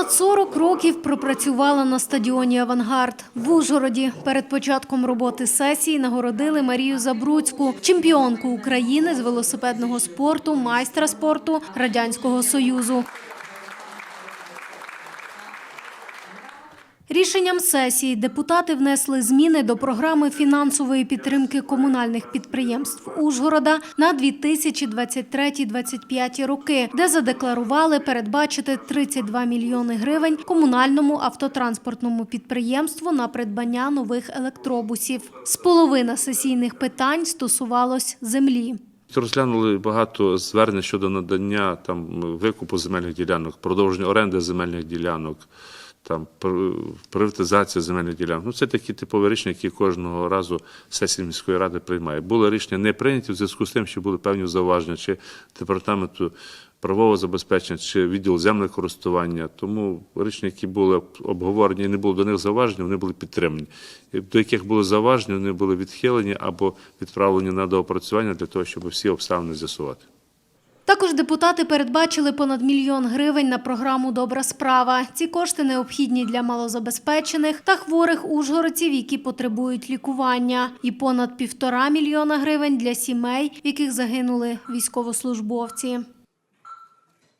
Понад 40 років пропрацювала на стадіоні Авангард в Ужгороді. Перед початком роботи сесії нагородили Марію Забруцьку, чемпіонку України з велосипедного спорту, майстра спорту Радянського Союзу. Рішенням сесії депутати внесли зміни до програми фінансової підтримки комунальних підприємств Ужгорода на 2023-2025 роки, де задекларували передбачити 32 мільйони гривень комунальному автотранспортному підприємству на придбання нових електробусів. З половина сесійних питань стосувалось землі. Розглянули багато звернень щодо надання там викупу земельних ділянок, продовження оренди земельних ділянок, там пр- приватизація земельних ділянок. Ну це такі типові рішення, які кожного разу сесія міської ради приймає. Було рішення не прийняті в зв'язку з тим, що були певні зауваження чи департаменту правового забезпечення, чи відділ землекористування. Тому рішення, які були обговорені не було до них зауважень, вони були підтримані. До яких були зауваження, вони були відхилені або відправлені на доопрацювання для того, щоб всі обставини з'ясувати. Також депутати передбачили понад мільйон гривень на програму Добра справа. Ці кошти необхідні для малозабезпечених та хворих ужгородців, які потребують лікування, і понад півтора мільйона гривень для сімей, в яких загинули військовослужбовці.